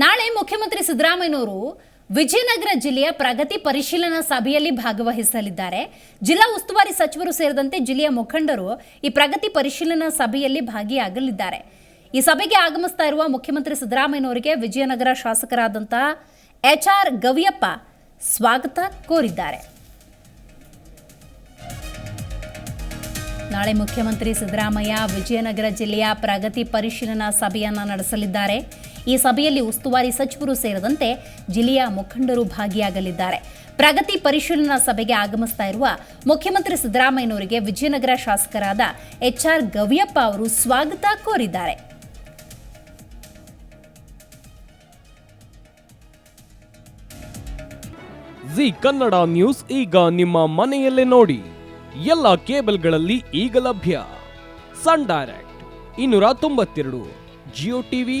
ನಾಳೆ ಮುಖ್ಯಮಂತ್ರಿ ಸಿದ್ದರಾಮಯ್ಯನವರು ವಿಜಯನಗರ ಜಿಲ್ಲೆಯ ಪ್ರಗತಿ ಪರಿಶೀಲನಾ ಸಭೆಯಲ್ಲಿ ಭಾಗವಹಿಸಲಿದ್ದಾರೆ. ಜಿಲ್ಲಾ ಉಸ್ತುವಾರಿ ಸಚಿವರು ಸೇರಿದಂತೆ ಜಿಲ್ಲೆಯ ಮುಖಂಡರು ಈ ಪ್ರಗತಿ ಪರಿಶೀಲನಾ ಸಭೆಯಲ್ಲಿ ಭಾಗಿಯಾಗಲಿದ್ದಾರೆ. ಈ ಸಭೆಗೆ ಆಗಮಿಸ್ತಾ ಇರುವ ಮುಖ್ಯಮಂತ್ರಿ ಸಿದ್ದರಾಮಯ್ಯನವರಿಗೆ ವಿಜಯನಗರ ಶಾಸಕರಾದಂತಹ ಎಚ್ ಆರ್ ಗವಿಯಪ್ಪ ಸ್ವಾಗತ ಕೋರಿದ್ದಾರೆ. ನಾಳೆ ಮುಖ್ಯಮಂತ್ರಿ ಸಿದ್ದರಾಮಯ್ಯ ವಿಜಯನಗರ ಜಿಲ್ಲೆಯ ಪ್ರಗತಿ ಪರಿಶೀಲನಾ ಸಭೆಯನ್ನು ನಡೆಸಲಿದ್ದಾರೆ. ಈ ಸಭೆಯಲ್ಲಿ ಉಸ್ತುವಾರಿ ಸಚಿವರು ಸೇರಿದಂತೆ ಜಿಲ್ಲೆಯ ಮುಖಂಡರು ಭಾಗಿಯಾಗಲಿದ್ದಾರೆ. ಪ್ರಗತಿ ಪರಿಶೀಲನಾ ಸಭೆಗೆ ಆಗಮಿಸ್ತಾ ಇರುವ ಮುಖ್ಯಮಂತ್ರಿ ಸಿದ್ದರಾಮಯ್ಯನವರಿಗೆ ವಿಜಯನಗರ ಶಾಸಕರಾದ ಎಚ್ಆರ್ ಗವಿಯಪ್ಪ ಅವರು ಸ್ವಾಗತ ಕೋರಿದ್ದಾರೆ. ಜಿ ಕನ್ನಡ ನ್ಯೂಸ್ ಈಗ ನಿಮ್ಮ ಮನೆಯಲ್ಲೇ ನೋಡಿ. ಎಲ್ಲ ಕೇಬಲ್ಗಳಲ್ಲಿ ಈಗ ಲಭ್ಯ. ಸನ್ ಡೈರೆಕ್ಟ್ ಇನ್ನೂರ ತೊಂಬತ್ತೆರಡು, ಜಿಯೋ ಟಿವಿ